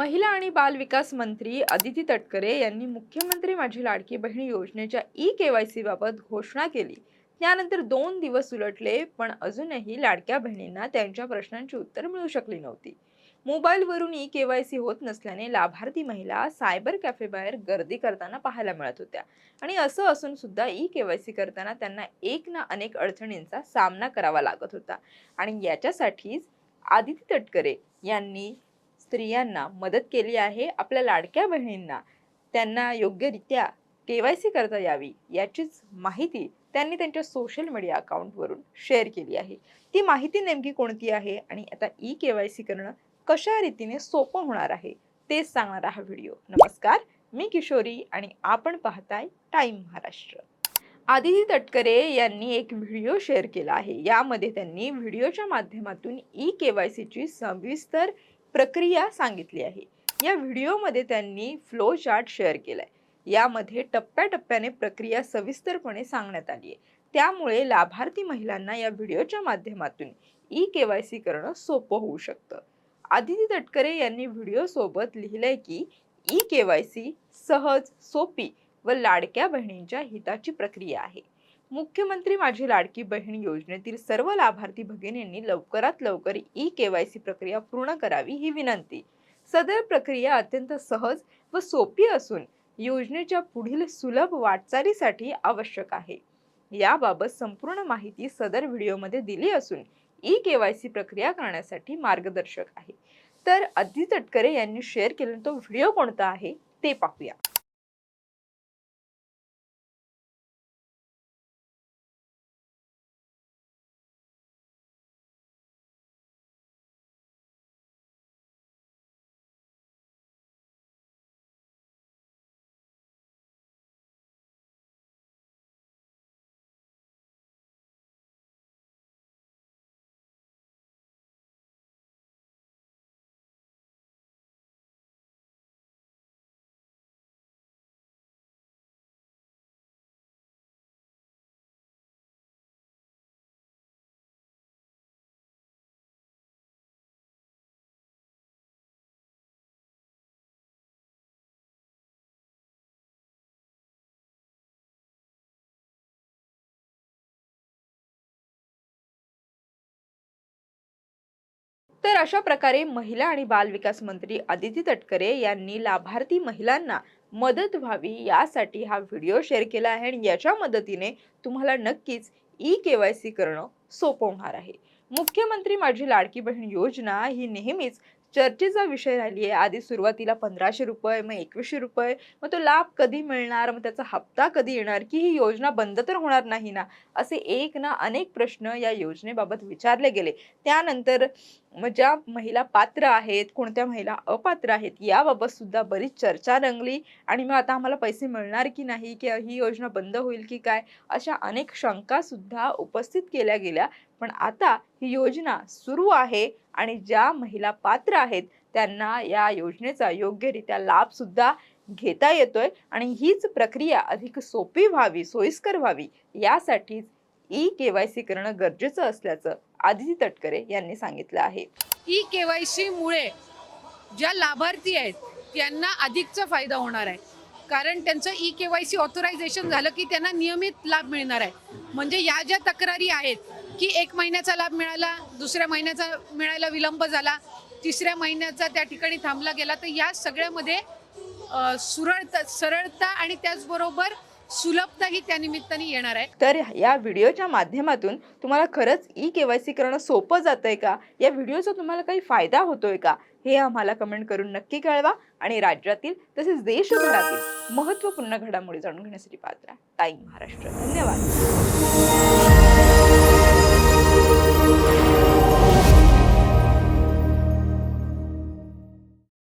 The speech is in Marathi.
महिला आणि बाल विकास मंत्री अदिती तटकरे यांनी मुख्यमंत्री माझी लाडकी बहीण योजनेच्या ई के वाय बाबत घोषणा केली. त्यानंतर दोन दिवस उलटले पण अजूनही लाडक्या बहिणींना त्यांच्या प्रश्नांची उत्तर मिळू शकली नव्हती. मोबाईलवरून ई के वाय सी होत नसल्याने लाभार्थी महिला सायबर कॅफेबाहेर गर्दी करताना पाहायला मिळत होत्या. आणि असं असून सुद्धा ई सी करताना त्यांना एक ना अनेक अडचणींचा सामना करावा लागत होता. आणि याच्यासाठीच आदिती तटकरे यांनी स्त्रियांना मदत केली आहे आपल्या लाडक्या बहिणींना. त्यांना योग्यरित्या केवायसी करता यावी याचीच माहिती त्यांनी त्यांच्या सोशल मीडिया अकाउंटवरून शेअर केली आहे. ती माहिती नेमकी कोणती आहे आणि आता ई केवायसी करणं कशा रीतीने सोपं होणार आहे तेच सांगणारा हा व्हिडिओ. नमस्कार मी किशोरी आणि आपण पाहताय टाइम महाराष्ट्र. आदिती तटकरे यांनी एक व्हिडिओ शेअर केला आहे. यामध्ये त्यांनी व्हिडिओच्या माध्यमातून ई केवायसीची सविस्तर प्रक्रिया सांगितली आहे. या व्हिडिओमध्ये त्यांनी फ्लो चार्ट शेअर केलाय. यामध्ये टप्प्याटप्प्याने प्रक्रिया सविस्तरपणे सांगण्यात आली आहे. त्यामुळे लाभार्थी महिलांना या व्हिडिओच्या माध्यमातून ई के वाय सी करणं सोपं होऊ शकतं. आदिती तटकरे यांनी व्हिडिओसोबत लिहिलंय की ई के वाय सी सहज सोपी व लाडक्या बहिणींच्या हिताची प्रक्रिया आहे. मुख्यमंत्री माझी लाडकी बहीण योजनेतील सर्व लाभार्थी भगिनींनी लवकरात लवकर ई केवायसी प्रक्रिया पूर्ण करावी ही विनंती. सदर प्रक्रिया अत्यंत सहज व सोपी असून योजनेच्या पुढील सुलभ वाटचालीसाठी आवश्यक आहे. याबाबत संपूर्ण माहिती सदर व्हिडिओमध्ये दिली असून ई केवायसी प्रक्रिया करण्यासाठी मार्गदर्शक आहे. तर अदिती तटकरे यांनी शेअर केलेला तो व्हिडिओ कोणता आहे ते पाहूया. तर अशा प्रकारे महिला आणि बाल विकास मंत्री आदिती तटकरे यांनी लाभार्थी महिलांना मदत व्हावी यासाठी हा व्हिडिओ शेअर केला आहे. आणि याच्या मदतीने तुम्हाला नक्कीच ई केवायसी करणं सोपं होणार आहे. मुख्यमंत्री माझी लाडकी बहीण योजना ही नेहमीच चर्चेचा विषय राहिली आहे. आधी सुरुवातीला पंधराशे रुपये मग एकवीसशे रुपये. मग तो लाभ कधी मिळणार? मग त्याचा हप्ता कधी येणार? की ही योजना बंद तर होणार नाही ना? असे एक ना अनेक प्रश्न या योजनेबाबत विचारले गेले. त्यानंतर मग ज्या महिला पात्र आहेत कोणत्या महिला अपात्र आहेत याबाबत सुद्धा बरीच चर्चा रंगली. आणि मग आता आम्हाला पैसे मिळणार की नाही? की ही योजना बंद होईल की काय? अशा अनेक शंका सुद्धा उपस्थित केल्या गेल्या. पण आता ही योजना सुरू आहे. आणि ज्या महिला पात्र आहेत त्यांना या योजनेचा योग्यरित्या लाभ सुद्धा घेता येतोय. आणि हीच प्रक्रिया अधिक सोपी व्हावी सोयीस्कर व्हावी यासाठीच ई के वाय सी करणं गरजेचं असल्याचं आदिती तटकरे यांनी सांगितलं आहे. ई के वाय सीमुळे ज्या लाभार्थी आहेत त्यांना अधिकचा फायदा होणार आहे. कारण त्यांचं E K Y C authorization झालं की त्यांना नियमित लाभ मिळणार आहे. म्हणजे या ज्या तक्रारी आहेत की एक महिन्याचा लाभ मिळाला दुसऱ्या महिन्याचा मिळायला विलंब झाला तिसऱ्या महिन्याचा त्या ठिकाणी थांबला गेला तर या सगळ्यामध्ये सुरळता सरळता आणि त्याचबरोबर सुलभताही त्या निमित्ताने येणार आहे. तर या व्हिडिओच्या माध्यमातून तुम्हाला खरंच ई के वाय सी करणं सोपं जातंय का? या व्हिडिओचा तुम्हाला काही फायदा होतोय का? हे आम्हाला कमेंट करून नक्की कळवा आणि राज्यातील तसेच देशभरातील महत्त्वपूर्ण घडामोडी जाणून घेण्यासाठी पात्र ताई टाईम महाराष्ट्र. धन्यवाद.